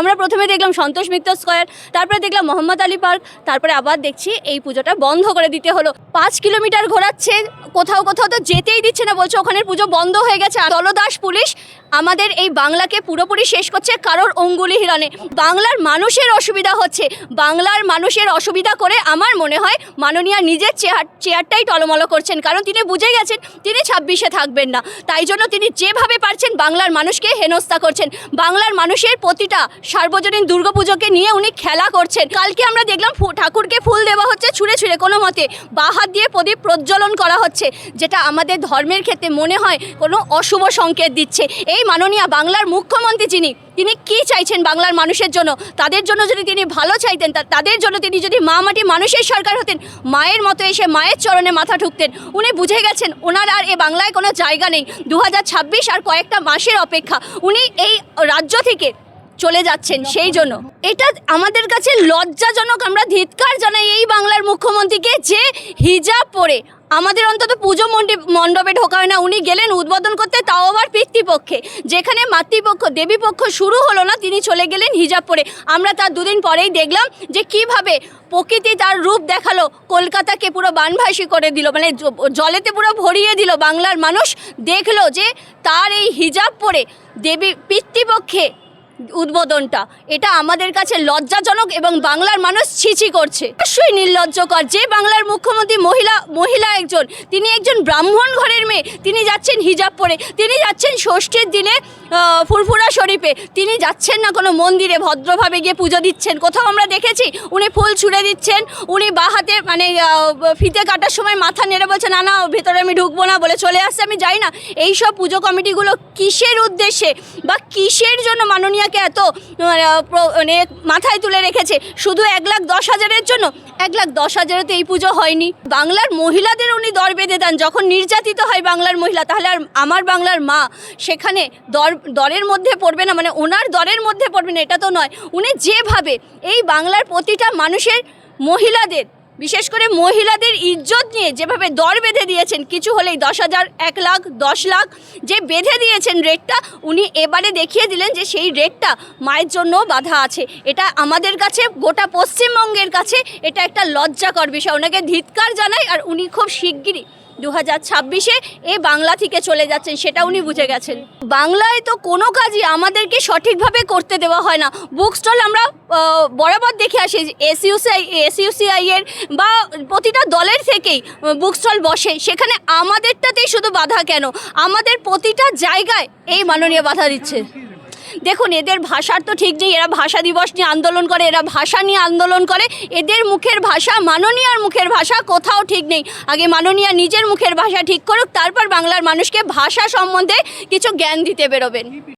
আমরা প্রথমে দেখলাম সন্তোষ মিত্র স্কোয়ার, তারপরে দেখলাম মোহাম্মদ আলী পার্ক, তারপরে আবার দেখছি এই পুজোটা বন্ধ করে দিতে হলো। পাঁচ কিলোমিটার ঘোরাচ্ছে, কোথাও কোথাও তো যেতেই দিচ্ছে না, বলছে ওখানের পুজো বন্ধ হয়ে গেছে। দলদাস পুলিশ আমাদের এই বাংলাকে পুরোপুরি শেষ করছে কারোর অঙ্গুলি হিরণে। বাংলার মানুষের অসুবিধা হচ্ছে। বাংলার মানুষের অসুবিধা করে আমার মনে হয় মাননীয়া নিজের চেয়ার, চেয়ারটাই টলমলো করছেন। কারণ তিনি বুঝে গেছেন তিনি ছাব্বিশে থাকবেন না। তাই জন্য তিনি যেভাবে পারছেন বাংলার মানুষকে হেনস্থা করছেন। বাংলার মানুষের প্রতিটা সার্বজনীন দুর্গাপুজোকে নিয়ে উনি খেলা করছেন। কালকে আমরা দেখলাম ঠাকুরকে ফুল দেওয়া হচ্ছে ছুঁড়ে ছুঁড়ে। কোনো মতে বাঁ হাত দিয়ে প্রদীপ প্রজ্বলন করা হচ্ছে, যেটা আমাদের ধর্মের ক্ষেত্রে মনে হয় কোনো অশুভ সংকেত দিচ্ছে। এই মাননীয়া বাংলার মুখ্যমন্ত্রী যিনি, তিনি কি চাইছেন বাংলার মানুষের জন্য? তাদের জন্য যদি তিনি ভালো চাইতেন তাদের জন্য তিনি যদি মা মাটি মানুষের সরকার হতেন, মায়ের মতো এসে মায়ের চরণে মাথা ঢুকতেন উনি বুঝে গেছেন ওনার আর এ বাংলায় কোনো জায়গা নেই। দু হাজার ছাব্বিশ আর কয়েকটা মাসের অপেক্ষা। উনি এই রাজ্য থেকে চলে যাচ্ছেন সেই জন্য। এটা আমাদের কাছে লজ্জাজনক, আমরা ধিৎকার জানাই এই বাংলার মুখ্যমন্ত্রীকে যে হিজাব পরে আমাদের অন্তত পুজো মণ্ডপ মণ্ডপে ঢোকা হয় না, উনি গেলেন উদ্বোধন করতে, তাও আবার পিতৃপক্ষে। যেখানে মাতৃপক্ষ, দেবীপক্ষ শুরু হলো না, তিনি চলে গেলেন হিজাব পরে। আমরা তার দুদিন পরেই দেখলাম যে কীভাবে প্রকৃতি তার রূপ দেখাল, কলকাতাকে পুরো বানভাসী করে দিল মানে জলেতে পুরো ভরিয়ে দিল বাংলার মানুষ। দেখল যে তার এই হিজাব পরে দেবী পিতৃপক্ষে উদ্বোধনটা। এটা আমাদের কাছে লজ্জাজনক এবং বাংলার মানুষ ছিছি করছে। অবশ্যই নির্লজ্জকর যে বাংলার মুখ্যমন্ত্রী মহিলা মহিলা একজন, তিনি একজন ব্রাহ্মণ ঘরের মেয়ে, তিনি যাচ্ছেন হিজাব পরে, তিনি যাচ্ছেন ষষ্ঠীর দিনে ফুরফুরা শরীফে, তিনি যাচ্ছেন না কোনো মন্দিরে, ভদ্রভাবে গিয়ে পুজো দিচ্ছেন। কোথাও আমরা দেখেছি, উনি ফুল ছুঁড়ে দিচ্ছেন, উনি বা হাতে মানে ফিতে কাটার সময় মাথা নেড়ে বলছে, না না, ভেতরে আমি ঢুকবো না, বলে চলে আসছে, আমি যাই না। এই সব পুজো কমিটিগুলো কিসের উদ্দেশ্যে বা কিসের জন্য মাননীয়াকে এত মানে, মানে মাথায় তুলে রেখেছে। শুধু এক লাখ দশ হাজারের জন্য? এক লাখ দশ হাজারে তো এই পুজো হয়নি। বাংলার মহিলাদের উনি দর বেঁধে দেন। যখন নির্যাতিত হয় বাংলার মহিলা তাহলে আর আমার বাংলার মা সেখানে দর দরের মধ্যে পড়বে না? মানে ওনার দরের মধ্যে পড়বে না? এটা তো নয়। উনি যেভাবে এই বাংলার প্রতিটা মানুষের মহিলাদের বিশেষ করে মহিলাদের ইজ্জত নিয়ে যেভাবে দর বেঁধে দিয়েছেন, কিছু হলেই দশ হাজার, এক লাখ, দশ লাখ, যে বেঁধে দিয়েছেন রেটটা, উনি এবারে দেখিয়ে দিলেন যে সেই রেটটা মায়ের জন্য বাধা আছে। এটা আমাদের কাছে, গোটা পশ্চিমবঙ্গের কাছে এটা একটা লজ্জাকর বিষয়। ওনাকে ধিৎকার জানাই আর উনি খুব শিগগিরই দু হাজার ছাব্বিশে এ বাংলা থেকে চলে যাচ্ছেন, সেটা উনি বুঝে গেছেন। বাংলায় তো কোনো কাজই আমাদেরকে সঠিকভাবে করতে দেওয়া হয় না। বুক স্টল আমরা বরাবর দেখে আসি এসইউসিআই এসইউসিআই এর বা প্রতিটা দলের থেকেই বুক স্টল বসে। সেখানে আমাদেরটাতেই শুধু বাধা কেন? আমাদের প্রতিটা জায়গায় এই মাননীয় বাধা দিচ্ছে। দেখুন, এদের ভাষার তো ঠিক নেই। এরা ভাষা দিবস নিয়ে আন্দোলন করে, এরা ভাষা নিয়ে আন্দোলন করে। এদের মুখের ভাষা মাননীয়ার মুখের ভাষা, কোথাও ঠিক নেই। আগে মাননীয়া নিজের মুখের ভাষা ঠিক করুক, তারপর বাংলার মানুষকে ভাষা সম্বন্ধে কিছু জ্ঞান দিতে বেরোবেন।